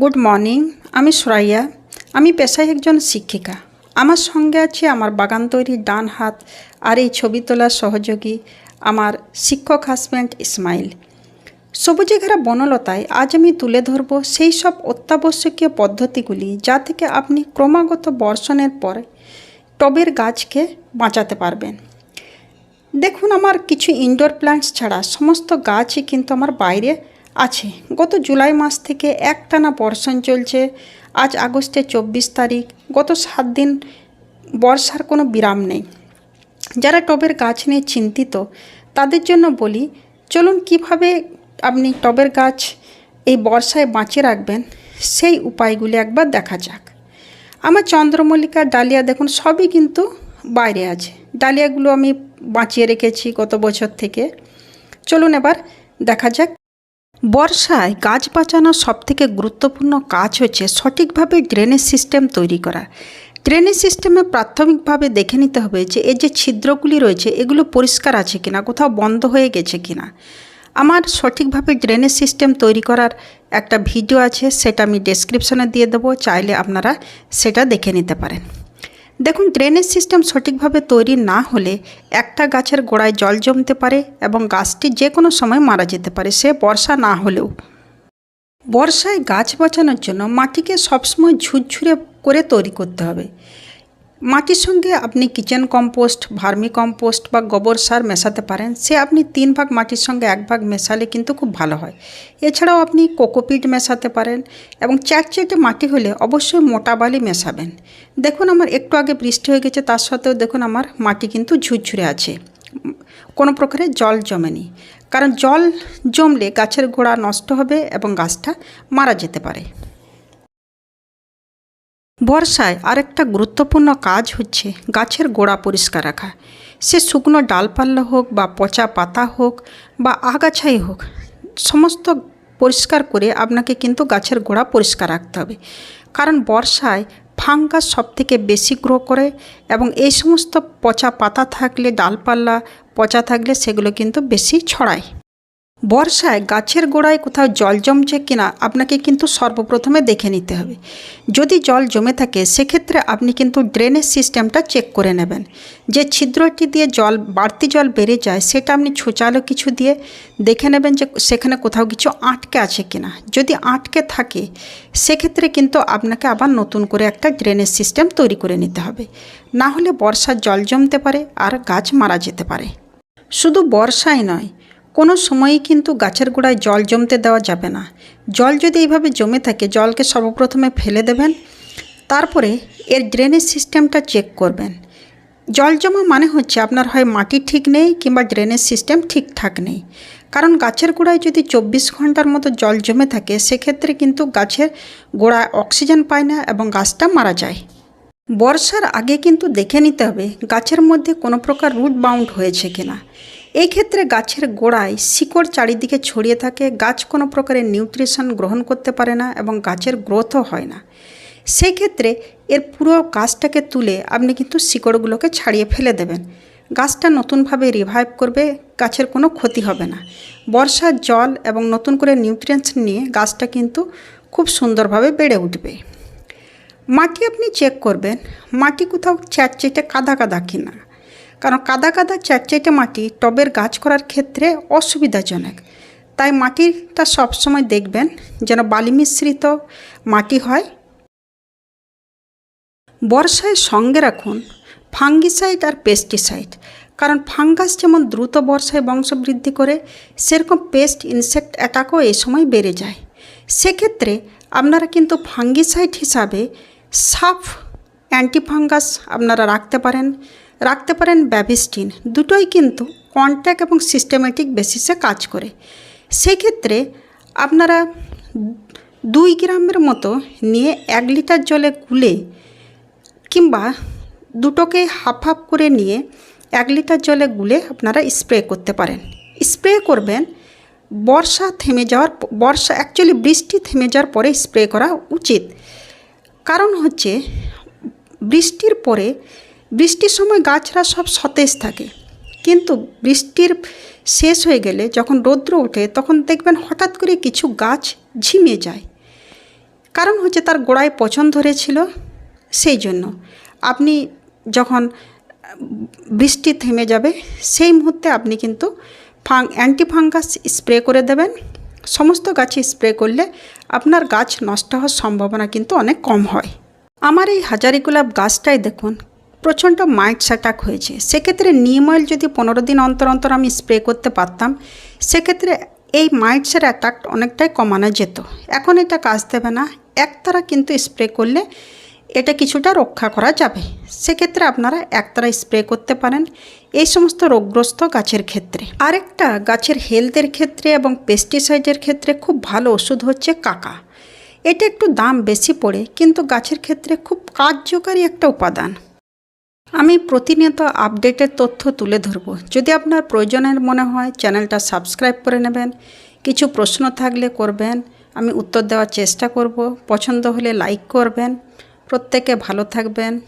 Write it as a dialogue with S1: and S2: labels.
S1: Good morning আমি সুরাইয়া। আমি পেশায় একজন শিক্ষিকা। আমার সঙ্গে আছে আমার বাগান তৈরির ডান হাত আর এই ছবি তোলার সহযোগী আমার শিক্ষক হাসব্যান্ড ইসমাইল। সবুজে ঘেরা বনলতায় আজ আমি তুলে ধরব সেই সব অত্যাবশ্যকীয় পদ্ধতিগুলি যা থেকে আপনি ক্রমাগত বর্ষণের পরে টবের গাছকে বাঁচাতে পারবেন। দেখুন আমার কিছু ইনডোর প্ল্যান্টস ছাড়া সমস্ত গাছই কিন্তু আমার বাইরে আছে। গত জুলাই মাস থেকে একটানা বর্ষণ চলছে। আজ আগস্টের চব্বিশ তারিখ। গত সাত দিন বর্ষার কোনো বিরাম নেই। যারা টবের গাছ নিয়ে চিন্তিত, তাদের জন্য বলি, চলুন কীভাবে আপনি টবের গাছ এই বর্ষায় বাঁচিয়ে রাখবেন, সেই উপায়গুলি একবার দেখা যাক। আমার চন্দ্রমল্লিকা, ডালিয়া দেখুন, সবই কিন্তু বাইরে আছে। ডালিয়াগুলো আমি বাঁচিয়ে রেখেছি গত বছর থেকে। চলুন এবার দেখা যাক বর্ষায় গাছ বাঁচানোর সবথেকে গুরুত্বপূর্ণ কাজ হচ্ছে সঠিকভাবে ড্রেনেজ সিস্টেম তৈরি করা। ড্রেনেজ সিস্টেমে প্রাথমিকভাবে দেখে নিতে হবে যে এর যে ছিদ্রগুলি রয়েছে, এগুলো পরিষ্কার আছে কিনা, কোথাও বন্ধ হয়ে গেছে কিনা। আমার সঠিকভাবে ড্রেনেজ সিস্টেম তৈরি করার একটা ভিডিও আছে, সেটা আমি ডেসক্রিপশনে দিয়ে দেবো, চাইলে আপনারা সেটা দেখে নিতে পারেন। দেখুন ড্রেনেজ সিস্টেম সঠিকভাবে তৈরি না হলে একটা গাছের গোড়ায় জল জমতে পারে এবং গাছটি যে কোনো সময় মারা যেতে পারে, সে বর্ষা না হলেও। বর্ষায় গাছ বাঁচানোর জন্য মাটিকে সবসময় ঝুরঝুরে করে তৈরি করতে হবে। মাটির সঙ্গে আপনি কিচেন কম্পোস্ট ভার্মি কম্পোস্ট বা গোবর সার মেশাতে পারেন, সে আপনি তিন ভাগ মাটির সঙ্গে এক ভাগ মেশালে কিন্তু খুব ভালো হয়। এছাড়াও আপনি কোকোপিট মেশাতে পারেন এবং চ্যাটচেটে মাটি হলে অবশ্যই মোটা বালি মেশাবেন। দেখুন আমার একটু আগে বৃষ্টি হয়ে গেছে, তার সত্ত্বেও দেখুন আমার মাটি কিন্তু ঝুরঝুরে আছে। কোনো প্রকারে জল জমেনি, কারণ জল জমলে গাছের গোড়া নষ্ট হবে এবং গাছটা মারা যেতে পারে। বর্ষায় আরেকটা গুরুত্বপূর্ণ কাজ হচ্ছে গাছের গোড়া পরিষ্কার রাখা। সে শুকনো ডালপাল্লা হোক বা পচা পাতা হোক বা আগাছাই হোক, সমস্ত পরিষ্কার করে আপনাকে কিন্তু গাছের গোড়া পরিষ্কার রাখতে হবে। কারণ বর্ষায় ফাঙ্গাস সবথেকে বেশি গ্রো করে এবং এই সমস্ত পচা পাতা থাকলে ডালপাল্লা পচা থাকলে সেগুলো কিন্তু বেশি ছড়ায়। বর্ষায় গাছের গোড়ায় কোথাও জল জমছে কিনা আপনাকে কিন্তু সর্বপ্রথমে দেখে নিতে হবে। যদি জল জমে থাকে, সেক্ষেত্রে আপনি কিন্তু ড্রেনেজ সিস্টেমটা চেক করে নেবেন। যে ছিদ্রটি দিয়ে জল, বাড়তি জল বেড়ে যায়, সেটা আপনি ছোচালো কিছু দিয়ে দেখে নেবেন যে সেখানে কোথাও কিছু আটকে আছে কিনা। যদি আটকে থাকে, সেক্ষেত্রে কিন্তু আপনাকে আবার নতুন করে একটা ড্রেনেজ সিস্টেম তৈরি করে নিতে হবে। না হলে বর্ষার জল জমতে পারে আর গাছ মারা যেতে পারে। শুধু বর্ষায় নয় কোনো সময়ই কিন্তু গাছের গোড়ায় জল জমতে দেওয়া যাবে না। জল যদি এইভাবে জমে থাকে, জলকে সর্বপ্রথমে ফেলে দেবেন, তারপরে এর ড্রেনেজ সিস্টেমটা চেক করবেন। জল জমা মানে হচ্ছে আপনার হয় মাটি ঠিক নেই কিংবা ড্রেনেজ সিস্টেম ঠিকঠাক নেই। কারণ গাছের গোড়ায় যদি চব্বিশ ঘণ্টার মতো জল জমে থাকে, সেক্ষেত্রে কিন্তু গাছের গোড়ায় অক্সিজেন পায় না এবং গাছটা মারা যায়। বর্ষার আগে কিন্তু দেখে নিতে হবে গাছের মধ্যে কোনো প্রকার রুট বাউন্ড হয়েছে কিনা। এই ক্ষেত্রে গাছের গোড়ায় শিকড় চারিদিকে ছড়িয়ে থাকে, গাছ কোনো প্রকারের নিউট্রিশন গ্রহণ করতে পারে না এবং গাছের গ্রোথও হয় না। সেই ক্ষেত্রে এর পুরো গাছটাকে তুলে আপনি কিন্তু শিকড়গুলোকে ছাড়িয়ে ফেলে দেবেন। গাছটা নতুনভাবে রিভাইভ করবে, গাছের কোনো ক্ষতি হবে না। বর্ষার জল এবং নতুন করে নিউট্রিয়েন্টস নিয়ে গাছটা কিন্তু খুব সুন্দরভাবে বেড়ে উঠবে। মাটি আপনি চেক করবেন, মাটি কোথাও চ্যাটচেটে কাদা কাদা কিনা। কারণ কাদা কাদা চ্যাটচেটে মাটি টবের গাছ করার ক্ষেত্রে অসুবিধাজনক। তাই মাটিটা সবসময় দেখবেন যেন বালি মিশ্রিত মাটি হয়। বর্ষায় সঙ্গে রাখুন ফাঙ্গিসাইড আর পেস্টিসাইড, কারণ ফাঙ্গাস যেমন দ্রুত বর্ষায় বংশবৃদ্ধি করে, সেরকম পেস্ট ইনসেক্ট অ্যাটাকও এই সময় বেড়ে যায়। সেক্ষেত্রে আপনারা কিন্তু ফাঙ্গিসাইড হিসাবে সাফ অ্যান্টিফাঙ্গাস আপনারা রাখতে পারেন। রাখতে পারেন ব্যাভিস্টিন দুটোই কিন্তু কন্ট্যাক্ট এবং সিস্টেমেটিক বেসিসে কাজ করে। সেক্ষেত্রে আপনারা দুই গ্রামের মতো নিয়ে এক লিটার জলে গুলে কিংবা দুটোকে হাফ হাফ করে নিয়ে এক লিটার জলে গুলে আপনারা স্প্রে করতে পারেন। স্প্রে করবেন, বর্ষা থেমে যাওয়ার বর্ষা অ্যাকচুয়ালি বৃষ্টি থেমে যাওয়ার পরে স্প্রে করা উচিত। কারণ হচ্ছে বৃষ্টির পরে বৃষ্টির সময় গাছরা সব সতেজ থাকে। কিন্তু বৃষ্টির শেষ হয়ে গেলে যখন রৌদ্র ওঠে, তখন দেখবেন হঠাৎ করে কিছু গাছ ঝিমে যায়। কারণ হচ্ছে তার গোড়ায় পচন ধরেছিল। সেই জন্য আপনি যখন বৃষ্টি থেমে যাবে, সেই মুহূর্তে আপনি কিন্তু ফাং, অ্যান্টিফাঙ্গাস স্প্রে করে দেবেন। সমস্ত গাছে স্প্রে করলে আপনার গাছ নষ্ট হওয়ার সম্ভাবনা কিন্তু অনেক কম হয়। আমার এই হাজারি গোলাপ গাছটাই দেখুন প্রচণ্ড মাইটস অ্যাটাক হয়েছে। সেক্ষেত্রে নিম অয়েল যদি পনেরো দিন অন্তর অন্তর আমি স্প্রে করতে পারতাম, সেক্ষেত্রে এই মাইটসের অ্যাটাক অনেকটাই কমানো যেত। এখন এটা কাজ দেবে না। একতারা কিন্তু স্প্রে করলে এটা কিছুটা রক্ষা করা যাবে। সেক্ষেত্রে আপনারা একতারা স্প্রে করতে পারেন এই সমস্ত রোগগ্রস্ত গাছের ক্ষেত্রে। আরেকটা, গাছের হেলথের ক্ষেত্রে এবং পেস্টিসাইডের ক্ষেত্রে খুব ভালো ওষুধ হচ্ছে কাকা। এটা একটু দাম বেশি পড়ে, কিন্তু গাছের ক্ষেত্রে খুব কার্যকারী একটা উপাদান। আমি প্রতিনিয়ত আপডেটের তথ্য তুলে ধরব। যদি আপনার প্রয়োজনের মনে হয়, চ্যানেলটা সাবস্ক্রাইব করে নেবেন। কিছু প্রশ্ন থাকলে করবেন। আমি উত্তর দেওয়ার চেষ্টা করব। পছন্দ হলে লাইক করবেন। প্রত্যেকে ভালো থাকবেন।